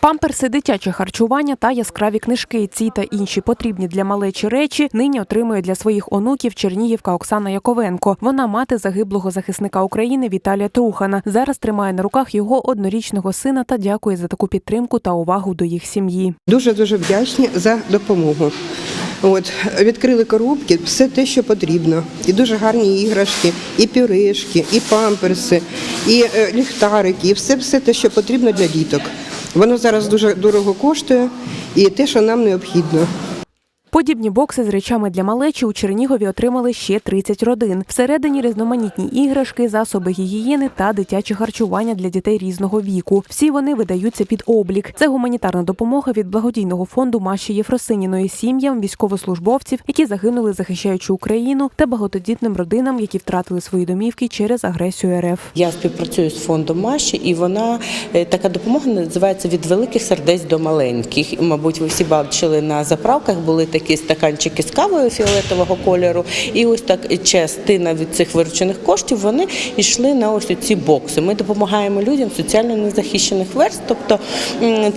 Памперси, дитяче харчування та яскраві книжки. Ці та інші потрібні для малечі речі нині отримує для своїх онуків Чернігівка Оксана Яковенко. Вона мати загиблого захисника України Віталія Трухана. Зараз тримає на руках його однорічного сина та дякує за таку підтримку та увагу до їх сім'ї. Дуже дуже вдячні за допомогу. От відкрили коробки, все те, що потрібно. І дуже гарні іграшки, і пюрешки, і памперси, і е, ліхтарики, і все, все те, що потрібно для діток. Воно зараз дуже дорого коштує і те, що нам необхідно. Подібні бокси з речами для малечі у Чернігові отримали ще 30 родин. Всередині різноманітні іграшки, засоби гігієни та дитяче харчування для дітей різного віку. Всі вони видаються під облік. Це гуманітарна допомога від благодійного фонду Маші Єфросиніної сім'ям військовослужбовців, які загинули, захищаючи Україну, та багатодітним родинам, які втратили свої домівки через агресію РФ. Я співпрацюю з фондом Маші, і вона е, така допомога називається від великих сердець до маленьких. Мабуть, ви всі бачили на заправках, були такі стаканчики з кавою фіолетового кольору. І ось так частина від цих виручених коштів вони йшли на ось ці бокси. Ми допомагаємо людям соціально незахищених верст, тобто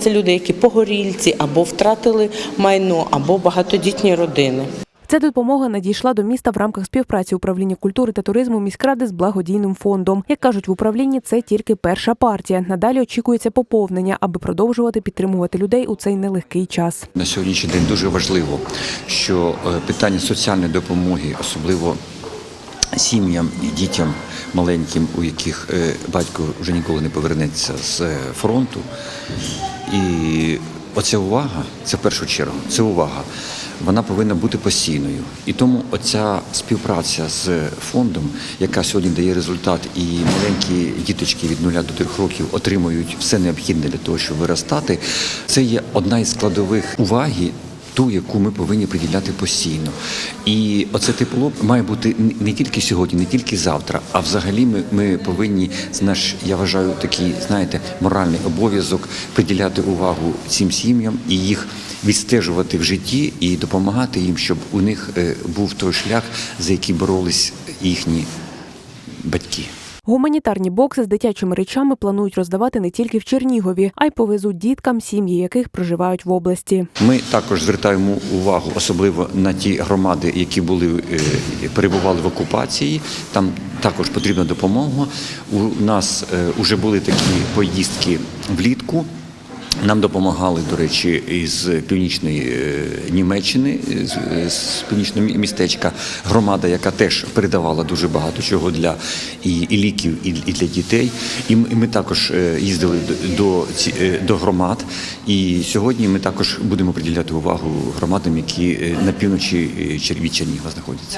це люди, які погорільці або втратили майно, або багатодітні родини. Ця допомога надійшла до міста в рамках співпраці управління культури та туризму міськради з благодійним фондом. Як кажуть в управлінні, це тільки перша партія. Надалі очікується поповнення, аби продовжувати підтримувати людей у цей нелегкий час. На сьогоднішній день дуже важливо, що е, питання соціальної допомоги, особливо сім'ям і дітям маленьким, у яких е, батько вже ніколи не повернеться з е, фронту. І оця увага, це в першу чергу, це увага. Вона повинна бути постійною. І тому оця співпраця з фондом, яка сьогодні дає результат, і маленькі діточки від 0 до 3 років отримують все необхідне для того, щоб виростати, це є одна із складових уваги ту, яку ми повинні приділяти постійно. І оце тепло має бути не тільки сьогодні, не тільки завтра, а взагалі ми, ми повинні наш, я вважаю, такий, знаєте, моральний обов'язок приділяти увагу цим сім'ям і їх відстежувати в житті і допомагати їм, щоб у них е, був той шлях, за який боролись їхні батьки. Гуманітарні бокси з дитячими речами планують роздавати не тільки в Чернігові, а й повезуть діткам, сім'ї яких проживають в області. Ми також звертаємо увагу, особливо на ті громади, які були е, перебували в окупації. Там також потрібна допомога. У нас вже були такі поїздки влітку. Нам допомагали, до речі, із північної е, Німеччини, з, з північного містечка, громада, яка теж передавала дуже багато чого для і, і ліків, і, і для дітей. І ми, також е, їздили до, до, е, громад. І сьогодні ми також будемо приділяти увагу громадам, які е, на півночі е, від Чернігова знаходяться.